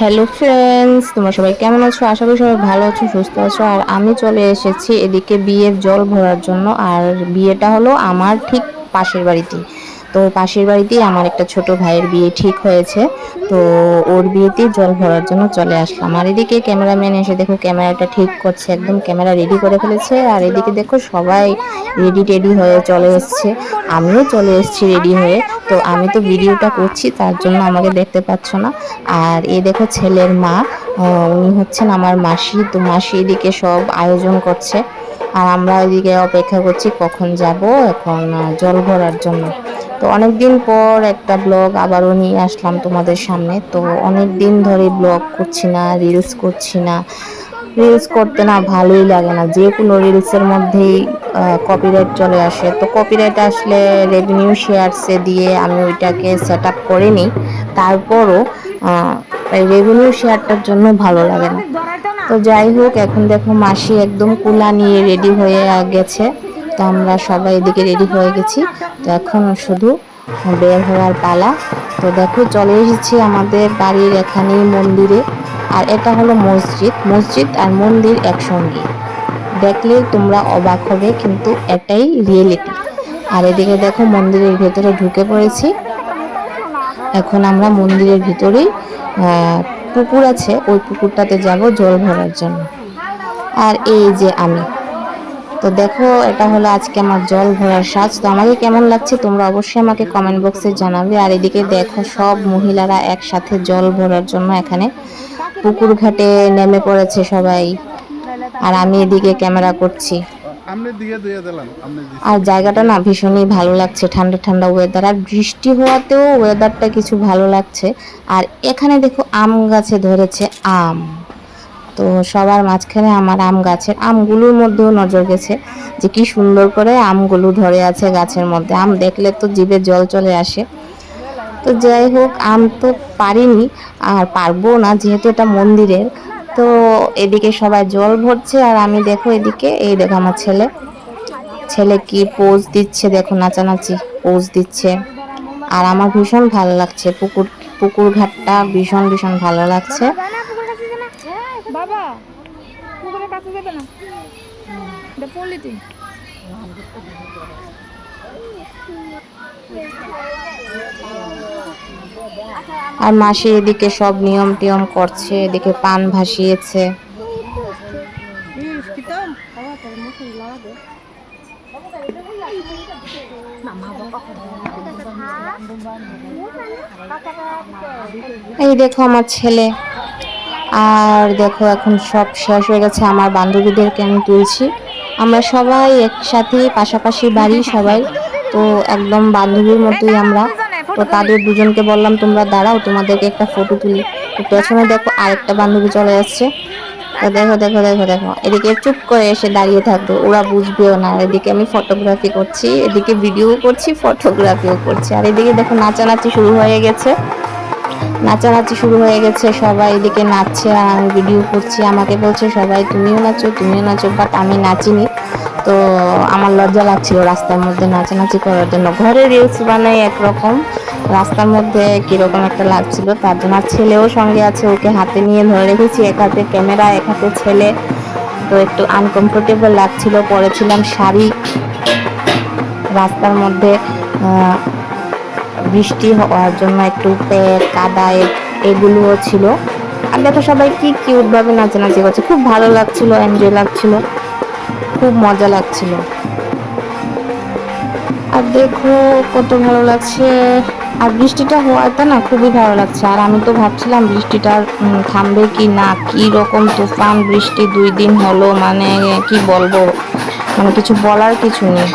Hello friends তোমরা সবাই কেমন আছো? আশা করি সবাই ভালো আছো, সুস্থ আছো। আর আমি চলে এসেছি এদিকে বিয়ের জল ভরার জন্য। আর বিয়েটা হলো আমার ঠিক পাশের বাড়িতে তো পাশের বাড়িতেই আমার একটা ছোট ভাইয়ের বিয়ে ঠিক হয়েছে। তো ওর বিয়েতেই জল ভরার জন্য চলে আসলাম। আর এদিকে ক্যামেরাম্যান এসে দেখো ক্যামেরাটা ঠিক করছে, একদম ক্যামেরা রেডি করে ফেলেছে। আর এদিকে দেখো সবাই রেডি টেডি হয়ে চলে এসছে। আমিও চলে এসেছি রেডি হয়ে। তো আমি তো ভিডিওটা করছি, তার জন্য আমাকে দেখতে পাচ্ছ না। আর এ দেখো ছেলের মা উনি হচ্ছেন আমার মাসি। তো মাসি এদিকে সব আয়োজন করছে। আর আমরা এদিকে অপেক্ষা করছি কখন যাব, এখন জল ভরার জন্য। তো অনেক দিন পর একটা ব্লগ আবারও নিয়ে আসলাম তোমাদের সামনে। তো অনেক দিন ধরে ব্লগ করছি না রিলস করছি না। রিলস করতে না ভালোই লাগে না। যে কোনো রিলসের মধ্যেই কপিরাইট চলে আসে। তো কপিরাইট আসলে রেভিনিউ শেয়ারসে দিয়ে আমি ওইটাকে সেট আপ করে নিই। তারপরও রেভিনিউ শেয়ারটার জন্য ভালো লাগে না। তো যাই হোক, এখন দেখো মাসি একদম কুলা নিয়ে রেডি হয়ে গেছে। তো আমরা সবাই এদিকে রেডি হয়ে গেছি। তো এখন শুধু বের হওয়ার পালা। তো দেখো, চলে এসেছি আমাদের বাড়ির এখানেই মন্দিরে। আর এটা হলো মসজিদ। মসজিদ আর মন্দির একসঙ্গে। দেখলে তোমরা অবাক হবে, কিন্তু এটাই রিয়েলিটি আর এদিকে দেখো, মন্দিরের ভেতরে ঢুকে পড়েছি। এখন আমরা মন্দিরের ভিতরেই পুকুর আছে। ওই পুকুরটাতে যাব জল ভরার জন্য। আর এই যে আমি। তো দেখো এটা হলো আজকে আমার জল ভরার সাজ। তো আমাকে কেমন লাগছে তোমরা অবশ্যই আমাকে কমেন্ট বক্সে জানাবে। আর এদিকে দেখো সব মহিলারা একসাথে জল ভরার জন্য এখানে পুকুর ঘাটে নেমে পড়েছে সবাই। আর আমি এদিকে ক্যামেরা করছি। আর জায়গাটা না ভীষণই ভালো লাগছে ঠান্ডা ঠান্ডা ওয়েদার আর বৃষ্টি হওয়াতেও ওয়েদারটা কিছু ভালো লাগছে। আর এখানে দেখো আম গাছে ধরেছে আম। তো সবার মাঝখানে আমার আম গাছের আমগুলোর মধ্যেও নজর গেছে যে কি সুন্দর করে আমগুলো ধরে আছে গাছের মধ্যে। আম দেখলে তো জিভে জল চলে আসে। তো যাই হোক, আম তো পারিনি আর পারব না যেহেতু এটা মন্দিরের। তো এদিকে সবাই জল ভরছে আর আমি দেখো এদিকে, এই দেখো আমার ছেলে। ছেলে কি পোজ দিচ্ছে দেখো, নাচানাচি পোজ দিচ্ছে। আর আমার ভীষণ ভালো লাগছে, পুকুর পুকুর ঘাটটা ভীষণ ভীষণ ভালো লাগছে। বাবা পুকুরের কাছে যাবে না? পলিথিন আর মাসি এদিকে সব নিয়ম টিয়ম করছে এদিকে পান ভাসিয়েছে। এই দেখো আমার ছেলে। আর দেখো, এখন সব শেষ হয়ে গেছে। আমার বান্ধবীদেরকে আমি তুলছি। আমরা সবাই একসাথে, পাশাপাশি বাড়ি সবাই। তো একদম বান্ধবীর মতোই আমরা। তো তাদের দুজনকে বললাম, তোমরা দাঁড়াও, তোমাদেরকে একটা ফটো তুলি। তো পেছনে দেখো, আরেকটা বান্ধবী চলে যাচ্ছে তো দেখো দেখো দেখো দেখো। এদিকে চুপ করে এসে দাঁড়িয়ে থাকবে ওরা বুঝবেও না। এদিকে আমি ফটোগ্রাফি করছি, এদিকে ভিডিও করছি ফটোগ্রাফিও করছি। আর এদিকে দেখো, নাচানাচি শুরু হয়ে গেছে। নাচানাচি শুরু হয়ে গেছে, সবাই এদিকে নাচছে আর আমি ভিডিও করছি, আমাকে বলছে, সবাই তুমিও নাচো তুমিও নাচো বাট আমি নাচিনি। তো আমার লজ্জা লাগছিল রাস্তার মধ্যে নাচানাচি করার জন্য। ঘরে রিলস বানাই একরকম, রাস্তার মধ্যে কীরকম একটা লাগছিল তার জন্য। ছেলেও সঙ্গে আছে, ওকে হাতে নিয়ে ধরে রেখেছি, এক হাতে ক্যামেরা এক হাতে ছেলে। তো একটু আনকমফোর্টেবল লাগছিল, পরেছিলাম শাড়ি। রাস্তার মধ্যে বৃষ্টি হওয়ার জন্য একটু কাদা এগুলোও ছিল। আর দেখো সবাই কি কিউটভাবে নাচানাচি করছে। খুব ভালো লাগছিল এনজয় লাগছিল, খুব মজা লাগছিল। আর দেখো কত ভালো লাগছে। আর বৃষ্টিটা হওয়াতে না খুবই ভালো লাগছে। আর আমি তো ভাবছিলাম বৃষ্টিটা থামবে কি না? কি রকম তুফান, বৃষ্টি দুই দিন হলো মানে কি বলব? মানে কিছু বলার কিছু নেই।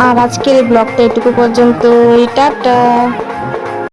আর আজকের ব্লগটা এটুকু পর্যন্ত টাটা।